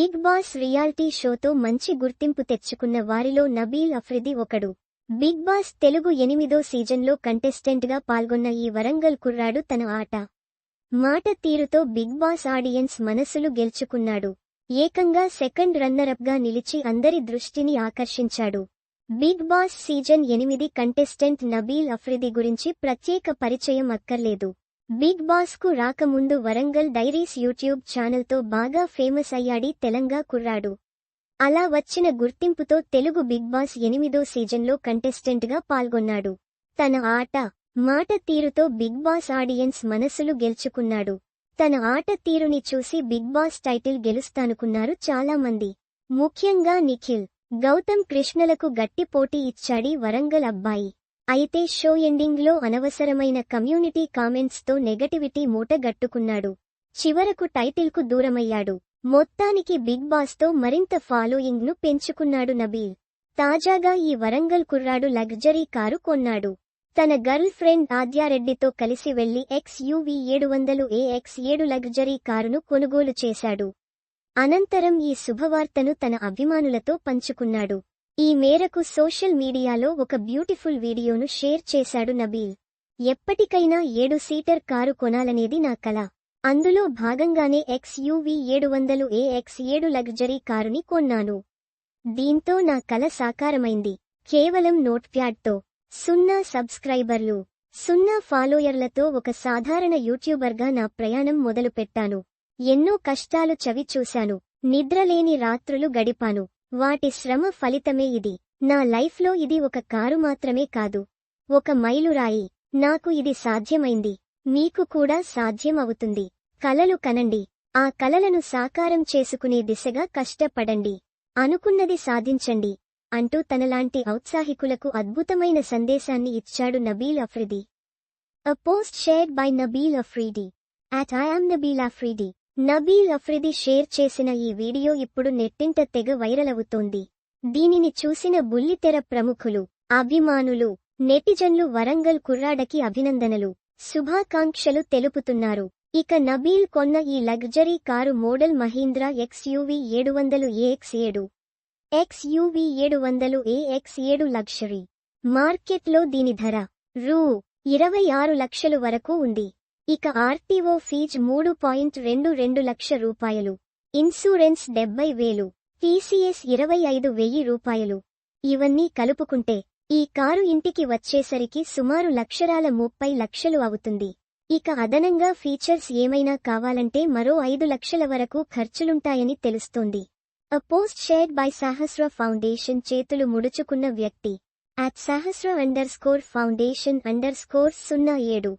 Big boss reality షోతో మంచి గుర్తింపు తెచ్చుకున్న వారిలో నబీల్ అఫ్రిది ఒకడు. బిగ్ బాస్ తెలుగు ఎనిమిదో సీజన్లో కంటెస్టెంట్గా పాల్గొన్న ఈ వరంగల్ కుర్రాడు తన ఆట. మాట తీరుతో బిగ్ బాస్ ఆడియన్స్ మనసులు గెలుచుకున్నాడు. ఏకంగా సెకండ్ రన్నరప్గా నిలిచి అందరి దృష్టిని ఆకర్షించాడు. బిగ్ బాస్ సీజన్ ఎనిమిది కంటెస్టెంట్ నబీల్ అఫ్రిది గురించి ప్రత్యేక పరిచయం అక్కర్లేదు. బిగ్ బాస్కు రాకముందు వరంగల్ డైరీస్ యూట్యూబ్ ఛానల్తో బాగా ఫేమస్ అయ్యాడి తెలంగా కుర్రాడు. అలా వచ్చిన గుర్తింపుతో తెలుగు బిగ్ బాస్ ఎనిమిదో సీజన్లో కంటెస్టెంట్గా పాల్గొన్నాడు. తన ఆట మాట తీరుతో బిగ్ బాస్ ఆడియన్స్ మనసులు గెలుచుకున్నాడు. తన ఆట తీరుని చూసి బిగ్ బాస్ టైటిల్ గెలుస్తానుకున్నారు చాలా మంది ముఖ్యంగా నిఖిల్ గౌతమ్ కృష్ణలకు గట్టి పోటీ ఇచ్చాడి వరంగల్ అబ్బాయి. అయితే షో ఎండింగ్లో అనవసరమైన కమ్యూనిటీ కామెంట్స్తో నెగటివిటీ మూటగట్టుకున్నాడు చివరకు టైటిల్కు దూరమయ్యాడు. మొత్తానికి బిగ్ బాస్తో మరింత ఫాలోయింగ్ను పెంచుకున్నాడు నబీల్. తాజాగా ఈ వరంగల్ కుర్రాడు లగ్జరీ కారు కొన్నాడు. తన గర్ల్ ఫ్రెండ్ ఆద్యారెడ్డితో కలిసి వెళ్ళి ఎక్స్ యూవీ ఏడు వందలు ఏ ఎక్స్ ఏడు లగ్జరీ కారును కొనుగోలు చేశాడు. అనంతరం ఈ శుభవార్తను తన అభిమానులతో పంచుకున్నాడు. ఈ మేరకు సోషల్ మీడియాలో ఒక బ్యూటిఫుల్ వీడియోను షేర్ చేశాడు నబీల్. ఎప్పటికైనా ఏడు సీటర్ కారు కొనాలనేది నా కల. అందులో భాగంగానే ఎక్స్యూవీ ఏడు వందలు ఏ ఎక్స్ ఏడు లగ్జరీ కారుని కొన్నాను. దీంతో నా కల సాకారమైంది. కేవలం నోట్ప్యాడ్తో. సున్నా సబ్స్క్రైబర్లు. సున్నా ఫాలోయర్లతో ఒక సాధారణ యూట్యూబర్గా నా ప్రయాణం మొదలుపెట్టాను. ఎన్నో కష్టాలు చవి చూశాను నిద్రలేని రాత్రులు గడిపాను. వాటి శ్రమ ఫలితమే ఇది. నా లైఫ్లో ఇది ఒక కారు మాత్రమే కాదు. ఒక మైలురాయి. నాకు ఇది సాధ్యమైంది. మీకు కూడా సాధ్యం అవుతుంది కలలు కనండి. ఆ కలలను సాకారం చేసుకునే దిశగా కష్టపడండి. అనుకున్నది సాధించండి. అంటూ తనలాంటి ఔత్సాహికులకు అద్భుతమైన సందేశాన్ని ఇచ్చాడు Nabeel Afridi. A post shared by Nabeel Afridi at I am Nabeel Afridi Nabeel Afridi share చేసిన ఈ వీడియో ఇప్పుడు నెట్టింట తెగ వైరల్ అవుతోంది దీనిని చూసిన బుల్లితెర ప్రముఖులు అభిమానులు నెటిజన్లు వరంగల్ కుర్రాడకి అభినందనలు శుభాకాంక్షలు తెలుపుతున్నారు. ఇక నబీల్ కొన్న ఈ luxury car model Mahindra XUV ఏడు వందలు ఏఎక్స్ ఏడు. ఎక్స్యూవి ఏడు వందలు ఏఎక్స్ ఏడు లగ్జరీ. మార్కెట్లో దీని ధర రూ. ఇరవై ఆరు లక్షలు వరకు ఉంది. ఇక ఆర్టీఓ ఫీజ్ మూడు పాయింట్ రెండు రెండు లక్ష రూపాయలు. ఇన్సూరెన్స్ డెబ్బై వేలు. టీసీఎస్ ఇరవై ఐదు వెయ్యి రూపాయలు. ఇవన్నీ కలుపుకుంటే ఈ కారు ఇంటికి వచ్చేసరికి సుమారు లక్షరాల ముప్పై లక్షలు అవుతుంది. ఇక అదనంగా ఫీచర్స్ ఏమైనా కావాలంటే మరో ఐదు లక్షల వరకు ఖర్చులుంటాయని తెలుస్తోంది. A post shared by Sahasra foundation చేతులు ముడుచుకున్న వ్యక్తి. At Sahasra underscore foundation underscore సున్నా ఏడు.